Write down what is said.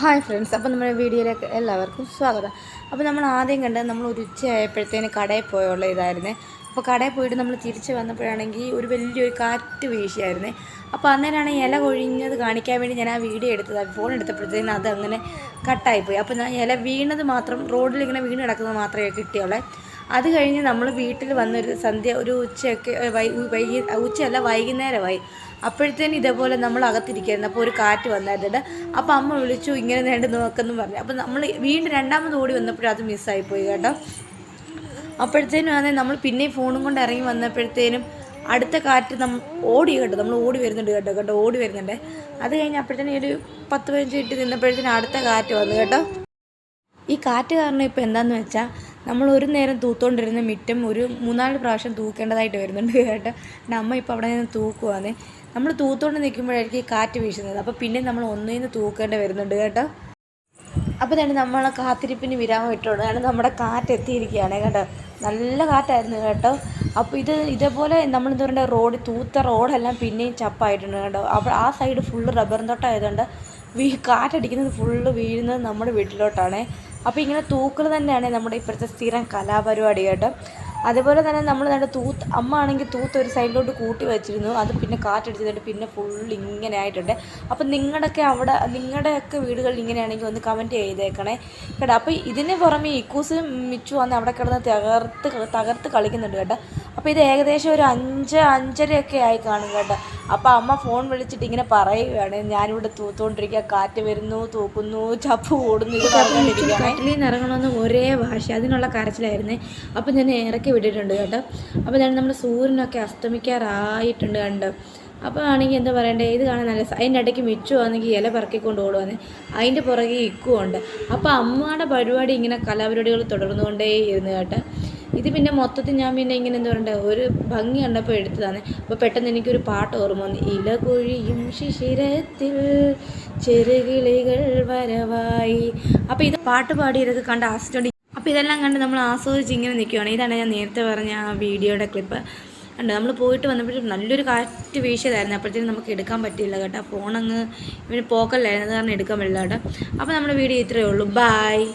Hi friends അപ്പോൾ നമ്മുടെ വീഡിയോയിലേക്ക് എല്ലാവർക്കും സ്വാഗതം. അപ്പോൾ നമ്മൾ ആദ്യം കണ്ടത് നമ്മൾ ഒരു ഉച്ചയായപ്പോഴത്തേന് കടയിൽ പോയുള്ള ഇതായിരുന്നേ. അപ്പോൾ കടയിൽ പോയിട്ട് നമ്മൾ തിരിച്ച് വന്നപ്പോഴാണെങ്കിൽ ഒരു വലിയൊരു കാറ്റ് വീശിയായിരുന്നേ. അപ്പോൾ അന്നേരമാണ് ഇല കൊഴിഞ്ഞത് കാണിക്കാൻ വേണ്ടി ഞാൻ ആ വീഡിയോ എടുത്തത്. ഫോൺ എടുത്തപ്പോഴത്തേന് അത് അങ്ങനെ കട്ടായിപ്പോയി അപ്പോൾ ഞാൻ ഇല വീണത് മാത്രം റോഡിൽ ഇങ്ങനെ വീണ് കിടക്കുന്നത് മാത്രമേ കിട്ടിയുള്ളേ. അത് കഴിഞ്ഞ് നമ്മൾ വീട്ടിൽ വന്നൊരു സന്ധ്യ ഒരു ഉച്ചയൊക്കെ വൈ വൈകി ഉച്ചയല്ല വൈകുന്നേരമായി. അപ്പോഴത്തേന് ഇതേപോലെ നമ്മൾ അകത്തിരിക്കുകയായിരുന്നു അപ്പോൾ ഒരു കാറ്റ് വന്നായിരുന്നു. അപ്പോൾ അമ്മ വിളിച്ചു ഇങ്ങനെ നേണ്ട് നോക്കെന്നും പറഞ്ഞു. അപ്പോൾ നമ്മൾ വീണ്ടും രണ്ടാമത് ഓടി വന്നപ്പോഴും അത് മിസ്സായിപ്പോയി കേട്ടോ. അപ്പോഴത്തേനും ആണെങ്കിൽ നമ്മൾ പിന്നെ ഫോണും കൊണ്ട് ഇറങ്ങി വന്നപ്പോഴത്തേനും അടുത്ത കാറ്റ് നമ്മൾ ഓടി കേട്ടോ. നമ്മൾ ഓടി വരുന്നുണ്ട് കേട്ടോ കേട്ടോ ഓടി വരുന്നുണ്ട്. അത് കഴിഞ്ഞ് അപ്പോഴത്തേനും ഒരു പത്ത് പതിനഞ്ച് ഇട്ട് നിന്നപ്പോഴത്തേനും അടുത്ത കാറ്റ് വന്നു കേട്ടോ. ഈ കാറ്റ് കാരണം ഇപ്പോൾ എന്താണെന്ന് വെച്ചാൽ നമ്മൾ ഒരു നേരം തൂത്തുകൊണ്ടിരുന്ന മിറ്റം ഒരു മൂന്നാൽ പ്രാവശ്യം തൂക്കേണ്ടതായിട്ട് വരുന്നുണ്ട് കേട്ടോ. അമ്മ ഇപ്പോൾ അവിടെ നിന്ന് തൂക്കുവാന്നേ. നമ്മൾ തൂത്തുകൊണ്ട് നിൽക്കുമ്പോഴായിരിക്കും കാറ്റ് വീശുന്നത്. അപ്പോൾ പിന്നെ നമ്മൾ ഒന്നിൽ നിന്ന് തൂക്കേണ്ടി വരുന്നുണ്ട് കേട്ടോ. അപ്പോൾ തന്നെ നമ്മൾ കാത്തിരിപ്പിന് വിരാമം ഇട്ടോണ്ട് കാരണം നമ്മുടെ കാറ്റ് എത്തിയിരിക്കുകയാണ് കേട്ടോ. നല്ല കാറ്റായിരുന്നു കേട്ടോ. അപ്പോൾ ഇത് ഇതേപോലെ നമ്മൾ എന്താ പറയുക റോഡ് തൂത്ത റോഡെല്ലാം പിന്നെയും ചപ്പായിട്ടുണ്ട് കേട്ടോ. അപ്പോൾ ആ സൈഡ് ഫുള്ള് റബ്ബർ തോട്ടമായതുകൊണ്ട് വീ കാറ്റടിക്കുന്നത് ഫുള്ള് വീഴുന്നത് നമ്മുടെ വീട്ടിലോട്ടാണ്. അപ്പോൾ ഇങ്ങനെ തൂക്കൽ തന്നെയാണ് നമ്മുടെ ഇപ്പോഴത്തെ സ്ഥിരം കലാപരിപാടി കേട്ടോ അതുപോലെ തന്നെ നമ്മൾ നമ്മുടെ തൂത്ത് അമ്മ ആണെങ്കിൽ തൂത്ത് ഒരു സൈഡിലോട്ട് കൂട്ടി വെച്ചിരുന്നു. അത് പിന്നെ കാറ്റടിച്ചിട്ട് പിന്നെ ഫുൾ ഇങ്ങനെ ആയിട്ടുണ്ട്. അപ്പം നിങ്ങളുടെയൊക്കെ അവിടെ നിങ്ങളുടെയൊക്കെ വീടുകളിൽ ഇങ്ങനെയാണെങ്കിൽ ഒന്ന് കമന്റ് ചെയ്തേക്കണേ. കേട്ടോ അപ്പോൾ ഇതിന് പുറമെ ഇക്കൂസ് മിച്ചു വന്ന് അവിടെ കിടന്ന് തകർത്ത് തകർത്ത് കളിക്കുന്നുണ്ട് കേട്ടോ. അപ്പോൾ ഇത് ഏകദേശം ഒരു അഞ്ച് അഞ്ചരയൊക്കെ ആയി കാണും കേട്ടോ. അപ്പോൾ അമ്മ ഫോൺ വിളിച്ചിട്ട് ഇങ്ങനെ പറയുകയാണ്. ഞാനിവിടെ തൂത്തുകൊണ്ടിരിക്കുക കാറ്റ് വരുന്നു തൂക്കുന്നു ചപ്പ് ഓടുന്നു ഇത് പറഞ്ഞുകൊണ്ടിരിക്കുകയാണ്. ഇറങ്ങണമെന്ന് ഒരേ ഭാഷ. അതിനുള്ള കരച്ചിലായിരുന്നു. അപ്പോൾ ഞാൻ ഇറക്കി വിട്ടിട്ടുണ്ട് കേട്ടോ. അപ്പോൾ ഞാൻ നമ്മുടെ സൂര്യനൊക്കെ അസ്തമിക്കാറായിട്ടുണ്ട് കണ്ട്. അപ്പോൾ ആണെങ്കിൽ എന്താ പറയണ്ടേ ഇത് കാണാൻ നല്ല അതിന്റെ ഇടയ്ക്ക് മിച്ചു ആണെങ്കിൽ ഇല പറക്കിക്കൊണ്ട് ഓടുവാന്ന്. അതിന്റെ പുറകെ ഇക്കുമുണ്ട് അപ്പോൾ അമ്മയുടെ പരിപാടി ഇങ്ങനെ കലാപരിപാടികൾ തുടർന്നുകൊണ്ടേ ഇരുന്ന് കേട്ടോ. ഇത് പിന്നെ മൊത്തത്തിൽ ഞാൻ പിന്നെ ഇങ്ങനെ എന്താ പറയണ്ടേ ഒരു ഭംഗി കണ്ടപ്പോൾ എടുത്തതാണ്. അപ്പോൾ പെട്ടെന്ന് എനിക്കൊരു പാട്ട് ഓർമ്മ വന്നു. ഇല കൊഴിയും ശിശിരത്തിൽ ചെറുകിളികൾ വരവായി. അപ്പോൾ ഇത് പാട്ട് പാടി ഇതൊക്കെ കണ്ട് ആസ്വദിച്ചോണ്ട് അപ്പോൾ ഇതെല്ലാം കണ്ട് നമ്മൾ ആസ്വദിച്ച് ഇങ്ങനെ നിൽക്കുകയാണ് ഇതാണ് ഞാൻ നേരത്തെ പറഞ്ഞ ആ വീഡിയോയുടെ ക്ലിപ്പ്. ഉണ്ട് നമ്മൾ പോയിട്ട് വന്നപ്പോഴും നല്ലൊരു കാറ്റ് വീശിയതായിരുന്നു. അപ്പോഴത്തേക്കും നമുക്ക് എടുക്കാൻ പറ്റിയില്ല കേട്ടോ. ഫോണങ്ങ് ഇവന് പോക്കല്ലായിരുന്നു. അത് കാരണം എടുക്കാൻ പറ്റില്ല കേട്ടോ. അപ്പോൾ നമ്മുടെ വീഡിയോ ഇത്രയേ ഉള്ളൂ. ബായ്